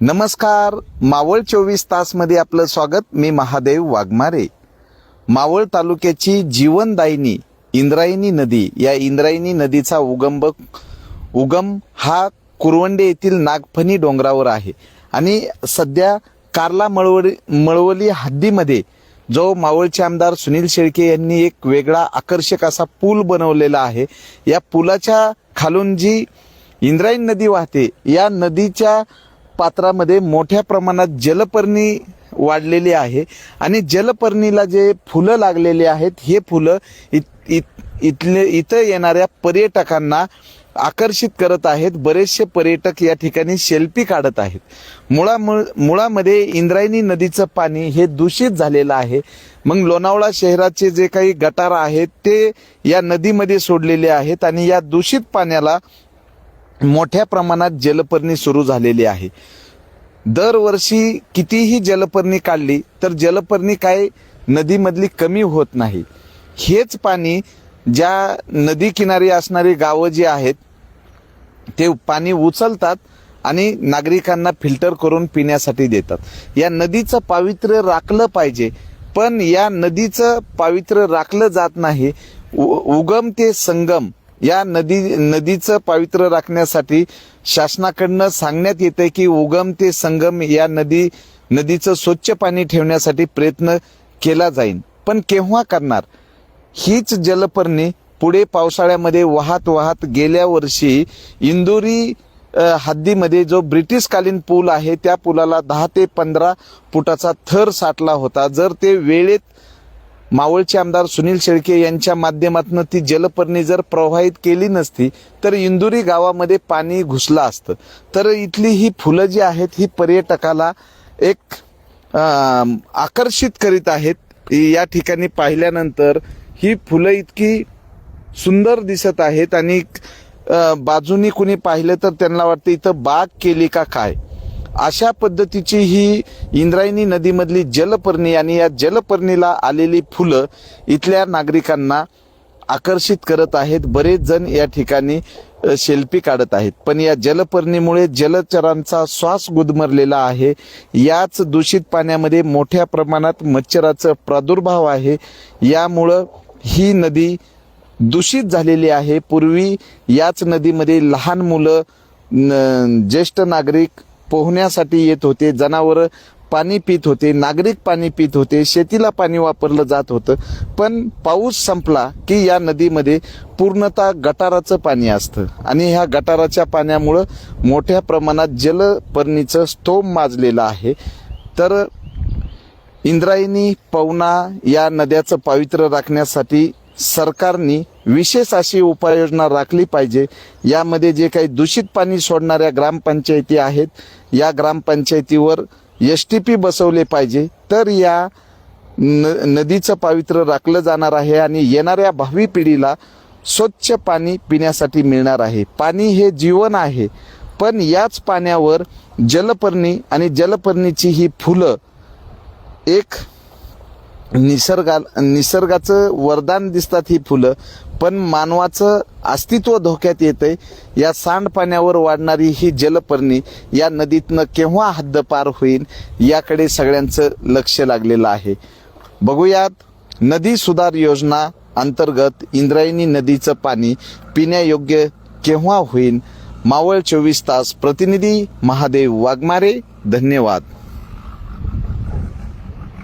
नमस्कार. मावळ चोवीस तासमध्ये आपलं स्वागत. मी महादेव वाघमारे. मावळ तालुक्याची जीवनदायिनी इंद्रायणी नदी. या इंद्रायणी नदीचा उगम उगम हा कुरवंडे येथील नागफणी डोंगरावर आहे. आणि सध्या कार्ला मळवळी मळवली हद्दीमध्ये जो मावळचे आमदार सुनील शेळके यांनी एक वेगळा आकर्षक असा पूल बनवलेला आहे. या पुलाच्या खालून जी इंद्रायणी नदी वाहते या नदीच्या पात्रामध्ये मोठ्या प्रमाणात जलपर्णी वाढलेली आहे. आणि जलपर्णीला जे फुलं लागलेली आहेत हे फुलं इत, इत, इथले इथं येणाऱ्या पर्यटकांना आकर्षित करत आहेत. बरेचसे पर्यटक या ठिकाणी शेल्फी काढत आहेत. मुळामुळ मुळामध्ये इंद्रायणी नदीचं पाणी हे दूषित झालेलं आहे. मग लोणावळा शहराचे जे काही गटार आहेत ते या नदीमध्ये सोडलेले आहेत आणि या दूषित पाण्याला मोठ्या प्रमाणात जलपर्णी सुरू झालेली आहे. दरवर्षी कितीही जलपर्णी काढली तर जलपर्णी काय नदीमधली कमी होत नाही. हेच पाणी ज्या नदी किनारी असणारी गावं जी आहेत ते पाणी उचलतात आणि नागरिकांना फिल्टर करून पिण्यासाठी देतात. या नदीचं पावित्र्य राखलं पाहिजे पण या नदीचं पावित्र्य राखलं जात नाही. उ- उगम ते संगम या नदी नदीचं पावित्र्य राखण्यासाठी शासनाकडनं सांगण्यात येते की उगम ते संगम या नदी नदीचं स्वच्छ पाणी ठेवण्यासाठी प्रयत्न केला जाईल पण केव्हा करणार? हीच जलपर्णी पुढे पावसाळ्यामध्ये वाहत वाहत गेल्या वर्षी इंदोरी हद्दीमध्ये जो ब्रिटिशकालीन पूल आहे त्या पुलाला दहा ते पंधरा फुटाचा थर साठला होता. जर ते वेळेत मावळचे आमदार सुनील शेळके यांच्या माध्यमातून ती जलपर्णी जर प्रवाहित केली नसती तर इंदुरी गावामध्ये पाणी घुसलं असतं. तर इथली ही फुलं जी आहेत ही पर्यटकाला एक आकर्षित करीत आहेत. या ठिकाणी पाहिल्यानंतर ही फुलं इतकी सुंदर दिसत आहेत आणि बाजूनी कुणी पाहिलं तर त्यांना वाटतं इथं बाग केली का काय? अशा पद्धतीची ही इंद्रायणी नदीमधली जलपर्णी आणि या जलपर्णीला आलेली फुलं इथल्या नागरिकांना आकर्षित करत आहेत. बरेच जण या ठिकाणी शेल्फी काढत आहेत. पण या जलपर्णीमुळे जलचरांचा श्वास गुदमरलेला आहे. याच दूषित पाण्यामध्ये मोठ्या प्रमाणात मच्छराचा प्रादुर्भाव आहे. यामुळं ही नदी दूषित झालेली आहे. पूर्वी याच नदीमध्ये लहान मुलं न- ज्येष्ठ नागरिक पोहण्यासाठी येत होते जनावरं पाणी पित होते नागरिक पाणी पित होते शेतीला पाणी वापरलं जात होतं. पण पाऊस संपला की या नदीमध्ये पूर्णतः गटाराचं पाणी असतं. आणि ह्या गटाराच्या पाण्यामुळं मोठ्या प्रमाणात जलपर्णीचं स्तोम माजलेलं आहे. तर इंद्रायणी पवना या नद्याचं पावित्र्य राखण्यासाठी सरकारने विशेष अशी उपाययोजना राखली पाहिजे. यामध्ये जे काही दूषित पाणी सोडणाऱ्या ग्रामपंचायती आहेत या ग्रामपंचायतीवर एस टी पी बसवले पाहिजे. तर या न नदीचं पावित्र्य राखलं जाणार आहे आणि येणाऱ्या भावी पिढीला स्वच्छ पाणी पिण्यासाठी मिळणार आहे. पाणी हे जीवन आहे पण याच पाण्यावर जलपर्णी आणि जलपर्णीची ही फुलं एक निसर्गा निसर्गाचं वरदान दिसतात ही फुलं पण मानवाचं अस्तित्व धोक्यात येतंय. या सांडपाण्यावर वाढणारी ही जलपर्णी या नदीतनं केव्हा हद्दपार होईल याकडे सगळ्यांचं लक्ष लागलेलं आहे. बघूयात नदी सुधार योजना अंतर्गत इंद्रायणी नदीचं पाणी पिण्यायोग्य केव्हा होईल? मावळ चोवीस तास प्रतिनिधी महादेव वाघमारे धन्यवाद.